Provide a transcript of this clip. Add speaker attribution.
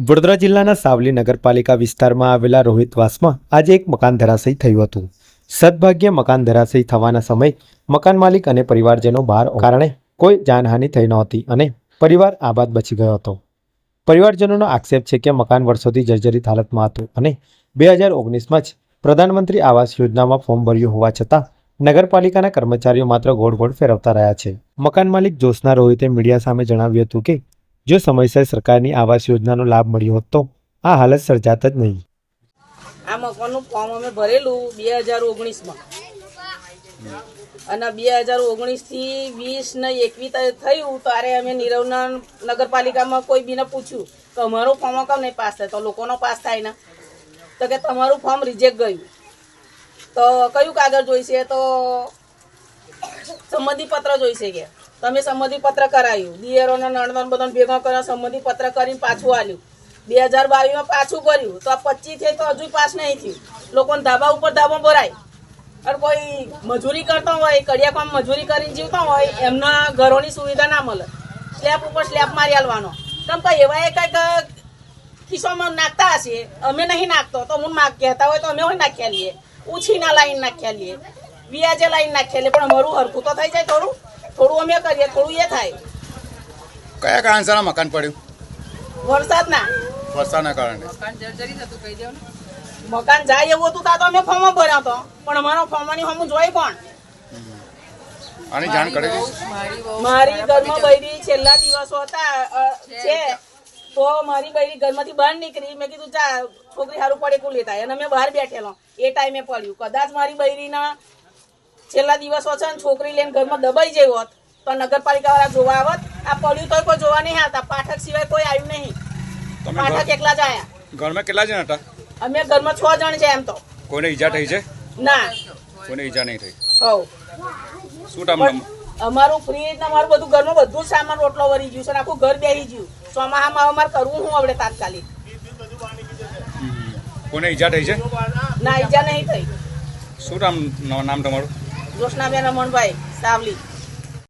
Speaker 1: વડોદરા જિલ્લાના સાવલી નગરપાલિકા વિસ્તારમાં આવેલા રોહિતવાસમાં આજે એક મકાન ધરાશયી થયું હતું. સદભાગ્ય મકાન ધરાશયી થવાના સમયે મકાન માલિક અને પરિવારજનો બહાર કારણે કોઈ જાનહાનિ થઈ નહોતી અને પરિવાર આબાદ બચી ગયો હતો. પરિવારજનોનો આક્ષેપ છે કે મકાન વર્ષોથી જર્જરિત હાલતમાં હતું અને બે હજાર ઓગણીસમાં જ પ્રધાનમંત્રી આવાસ યોજનામાં ફોર્મ ભર્યું હોવા છતાં નગરપાલિકાના કર્મચારીઓ માત્ર ગોળ ગોળ ફેરવતા રહ્યા છે. મકાન માલિક જોશના રોહિતે મીડિયા સામે જણાવ્યું હતું કે જો સમયસર સરકારની આવાસ યોજનાનો લાભ મળ્યો હોત તો આ હાલત સર્જાત જ નહીં.
Speaker 2: આ મકાનનું ફોર્મ અમે ભરેલું બે હજાર ઓગણીસમાં. અને બે હજાર ઓગણીસથી વીસ ને એકવીસ થયું, ત્યારે અમે નિરવના નગરપાલિકામાં કોઈ બીને પૂછ્યું કે અમારું ફોર્મ કેમ નહીં પાસ થાય? તો લોકોનો પાસ થાય ને. તો કે તમારું ફોર્મ રિજેક્ટ ગયું. તો કયું કાગળ જોઈશે? તો પત્ર જોઈશે કે. તમે સંમતિ પત્ર કરાયું દિયરોને નણંદન બધાને ભેગો કર્યો સંમતિ પત્ર કરીને પાછું આલ્યું. બે હજાર બાવીસમાં પાછું કર્યું. તો આ પચીસ થઈ તો હજુ પાસ નહીં થયું. લોકોને ધાબા ઉપર ધાબા ભરાય. અને કોઈ મજૂરી કરતો હોય કડિયા કામ મજૂરી કરીને જીવતો હોય, એમના ઘરોની સુવિધા ના મળે. સ્લેબ ઉપર સ્લેબ મારી આલવાનો. કેમ કે એવા એ કંઈક ખિસ્સામાં નાખતા હશે? અમે નહીં નાખતો. તો હું નાખ કહેતા હોય તો અમે હોય નાખ્યા લઈએ. ઉછીના લાઈન નાખ્યા લઈએ. વ્યાજે લાઈન નાખ્યા લઈએ. પણ અમારું હરખું તો થઈ જાય થોડું. થોડું અમે કરીએ થોડું એ થાય.
Speaker 3: કયા કારણસર મકાન પડ્યું?
Speaker 2: વરસાદના.
Speaker 3: વરસાદના કારણે.
Speaker 2: મકાન જાય એવું હતું તો અમે ફોર્મ ભર્યો હતો પણ અમારો ફોર્મની ફોર્મ જોઈ કોણ?
Speaker 3: આની જાણ કરી
Speaker 2: મારી ઘરમાં બૈરી છેલ્લા દિવસો હતા છે. તો મારી બૈરી ઘરમાંથી બહાર નીકળી. મેં કીધું ચા છોકરી સારું પડે કું લેતા અને મેં બહાર બેઠેલો. એ ટાઈમે પડ્યું. કદાચ મારી બૈરીના છેલ્લા દિવસો છે ને છોકરી લઈને ઘરમાં દબાઈ જઈ હોત તો નગરપાલિકા વાળા જોવા આવત આ પડ્યું તો કોઈ જોવા નહીં આવતા પાઠક સિવાય કોઈ આવ્યું નહીં. પાઠક એકલા જ આયા.
Speaker 3: ઘરમાં કેટલા જણ હતા?
Speaker 2: અમે ઘરમાં છ જણ છે એમ તો.
Speaker 3: કોઈને ઈજા થઈ છે?
Speaker 2: ના.
Speaker 3: કોઈને ઈજા નહીં થઈ?
Speaker 2: હવ.
Speaker 3: શું નામ
Speaker 2: અમારું ફ્રીજ ને અમારું બધું ઘરમાં બધું સામાન રોટલો વરી ગયું છે આખું ઘર બેહી ગયું. ચોમાહામાં અમારે કરવું હું આપણે તાત્કાલિક?
Speaker 3: કોને ઈજા થઈ છે?
Speaker 2: ના ઈજા નહીં થઈ.
Speaker 3: શું નામ નામ તમારું?
Speaker 2: જોશનાબેન રમણભાઈ સાવલી.